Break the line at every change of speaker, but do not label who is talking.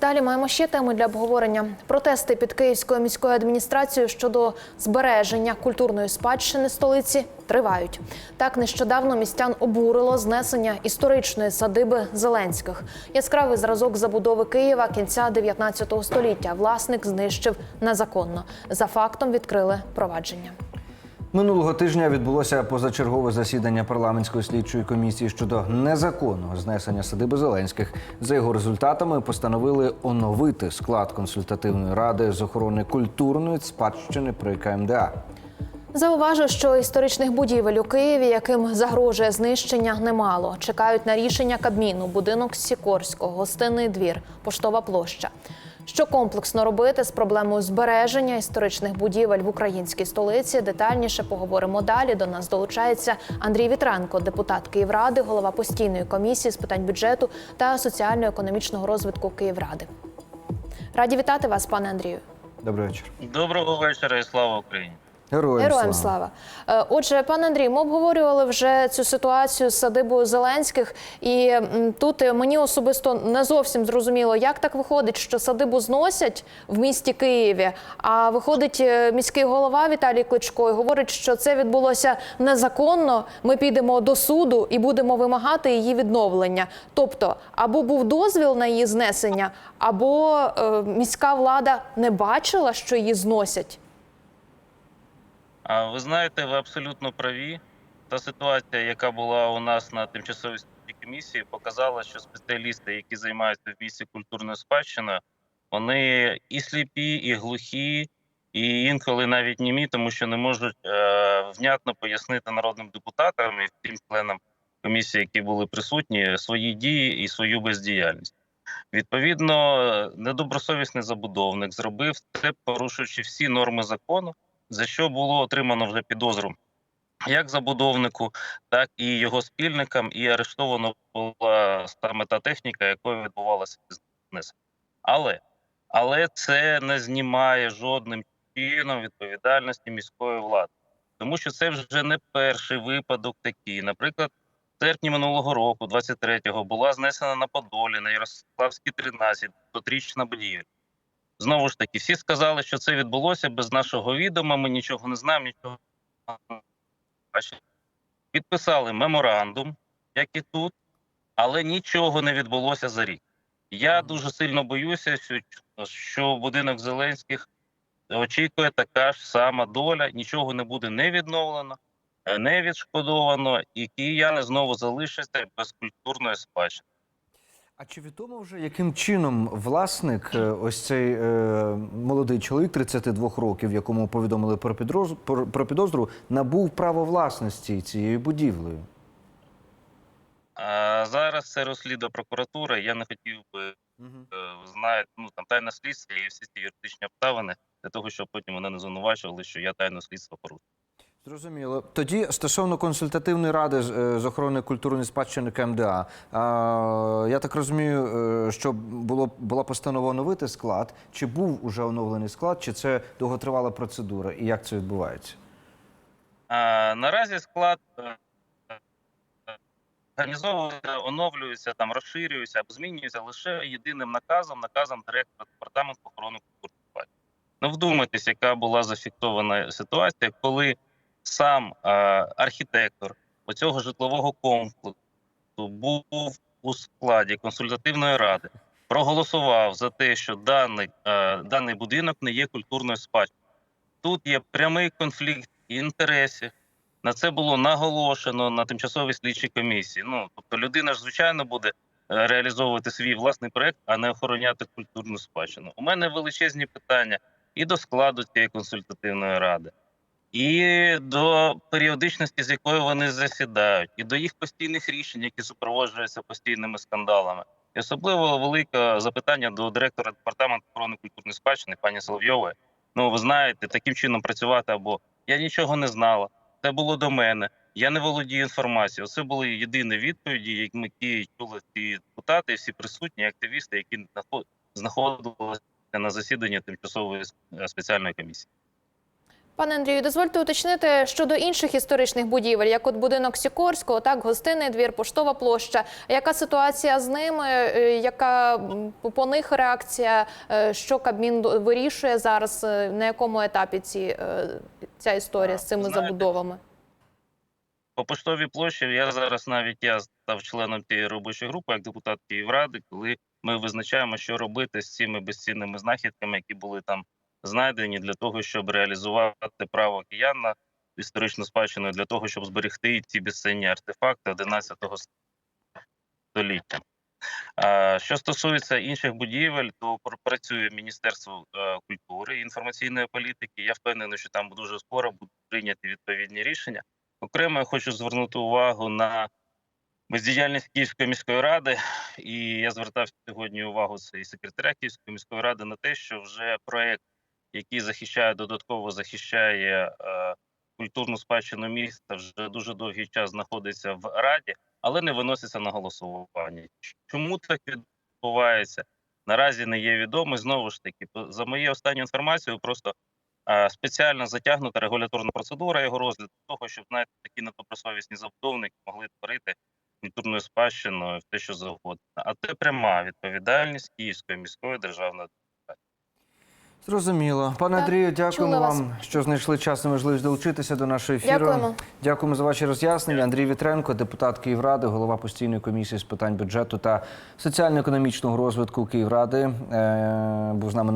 Далі маємо ще теми для обговорення. Протести під Київською міською адміністрацією щодо збереження культурної спадщини столиці тривають. Так нещодавно містян обурило знесення історичної садиби Зеленських. Яскравий зразок забудови Києва кінця 19 століття. Власник знищив незаконно. За фактом відкрили провадження.
Минулого тижня відбулося позачергове засідання парламентської слідчої комісії щодо незаконного знесення садиби Зеленських. За його результатами постановили оновити склад консультативної ради з охорони культурної спадщини при КМДА.
Зауважу, що історичних будівель у Києві, яким загрожує знищення, немало. Чекають на рішення Кабміну, будинок Сікорського, гостинний двір, поштова площа. Що комплексно робити з проблемою збереження історичних будівель в українській столиці? Детальніше поговоримо далі. До нас долучається Андрій Вітренко, депутат Київради, голова постійної комісії з питань бюджету та соціально-економічного розвитку Київради. Раді вітати вас, пане Андрію.
Добрий вечір.
Доброго вечора і слава Україні.
Героям,
Героям слава. Е, Отже, пане Андрій, ми обговорювали вже цю ситуацію з садибою Зеленських, і тут е, мені особисто не зовсім зрозуміло, як так виходить, що садибу зносять в місті Києві. А виходить е, міський голова Віталій Кличко і говорить, що це відбулося незаконно. Ми підемо до суду і будемо вимагати її відновлення. Тобто, або був дозвіл на її знесення, або е, міська влада не бачила, що її зносять.
А ви знаєте, ви абсолютно праві. Та ситуація, яка була у нас на тимчасовій комісії, показала, що спеціалісти, які займаються в місті культурною спадщиною, вони і сліпі, і глухі, і інколи навіть німі, тому що не можуть е, внятно пояснити народним депутатам і тим членам комісії, які були присутні, свої дії і свою бездіяльність. Відповідно, недобросовісний забудовник зробив це, порушуючи всі норми закону, за що було отримано вже підозру як забудовнику, так і його спільникам, і арештовано була саме та техніка, якою відбувалося бізнес. Але, але це не знімає жодним чином відповідальності міської влади, тому що це вже не перший випадок такий. Наприклад, в серпні минулого року, 23-го, була знесена на Подолі, на Ярославській 13, дотрічна будівля. Знову ж таки, всі сказали, що це відбулося без нашого відома. Ми нічого не знаємо, нічого. Підписали меморандум, як і тут, але нічого не відбулося за рік. Я дуже сильно боюся, що, будинок Зеленських очікує така ж сама доля, нічого не буде не відновлено, не відшкодовано, і кияни знову залишаться без культурної спадщини.
А чи відомо вже яким чином власник, е, ось цей е, молодий чоловік 32 років, якому повідомили про підозру, про, підозру, набув право власності цією будівлею?
А зараз це розслідує прокуратура. Я не хотів би
Угу.
е, ви ну там тайне слідство і всі ці юридичні обставини для того, щоб потім мене не звинувачували, що я тайне слідство порушив.
Зрозуміло. Тоді стосовно консультативної ради з, е, охорони культурної спадщини КМДА, я так розумію, е, що було була постанова оновити склад. Чи був уже оновлений склад, чи це довготривала процедура, і як це відбувається?
А наразі склад е, організовується, оновлюється, там розширюється або змінюється лише єдиним наказом, наказом директора департаменту охорони культурної спадщини. Ну, вдумайтесь, яка була зафіксована ситуація, коли сам е, архітектор оцього житлового комплексу був у складі консультативної ради, проголосував за те, що даний, е, даний будинок не є культурною спадщиною. Тут є прямий конфлікт інтересів. На це було наголошено на тимчасовій слідчій комісії. Ну тобто, людина ж звичайно буде е, реалізовувати свій власний проект, а не охороняти культурну спадщину. У мене величезні питання і до складу цієї консультативної ради, і до періодичності, з якою вони засідають, і до їх постійних рішень, які супроводжуються постійними скандалами. І особливо велике запитання до директора департаменту охорони культурної спадщини пані Соловйової. Ну, ви знаєте, таким чином працювати або я нічого не знала. Це було до мене. Я не володію інформацією. Це були єдині відповіді, які чули ці депутати, всі присутні активісти, які знаходилися на засіданні тимчасової спеціальної комісії.
Пане Андрію, дозвольте уточнити щодо інших історичних будівель, як от будинок Сікорського, так гостинний двір, поштова площа. Яка ситуація з ними? Е, Яка по них реакція? Е, Що Кабмін вирішує зараз? Е, На якому етапі ці ця історія з цими
Знаєте,
забудовами?
По поштовій площі я зараз навіть я став членом тієї робочої групи, як депутат Київради, коли ми визначаємо, що робити з цими безцінними знахідками, які були там знайдені для того, щоб реалізувати право киян на історичну спадщину, для того, щоб зберегти ці безцінні артефакти 11 століття. Що стосується інших будівель, то пр- працює Міністерство е, культури і інформаційної політики. Я впевнений, що там дуже скоро будуть прийняті відповідні рішення. Окремо я хочу звернути увагу на бездіяльність Київської міської ради, і я звертав сьогодні увагу і секретаря Київської міської ради на те, що вже проект, який захищає додатково захищає е, культурну спадщину міста, вже дуже довгий час знаходиться в раді, але не виноситься на голосування. Чому так відбувається? Наразі не є відомо. Знову ж таки, за моєю останньою інформацією, просто а, спеціально затягнута регуляторна процедура його розгляду, того, щоб знаєте, такі недобросовісні забудовники могли творити культурною спадщиною все, що завгодно. А це пряма відповідальність Київської міської державної
Зрозуміло. Пане Андрію, дякуємо
вас.
вам, що знайшли час і можливість долучитися до нашого ефіру.
Дякуємо.
Дякуємо за ваші роз'яснення. Андрій Вітренко, депутат Київради, голова постійної комісії з питань бюджету та соціально-економічного розвитку Київради, е, був з нами.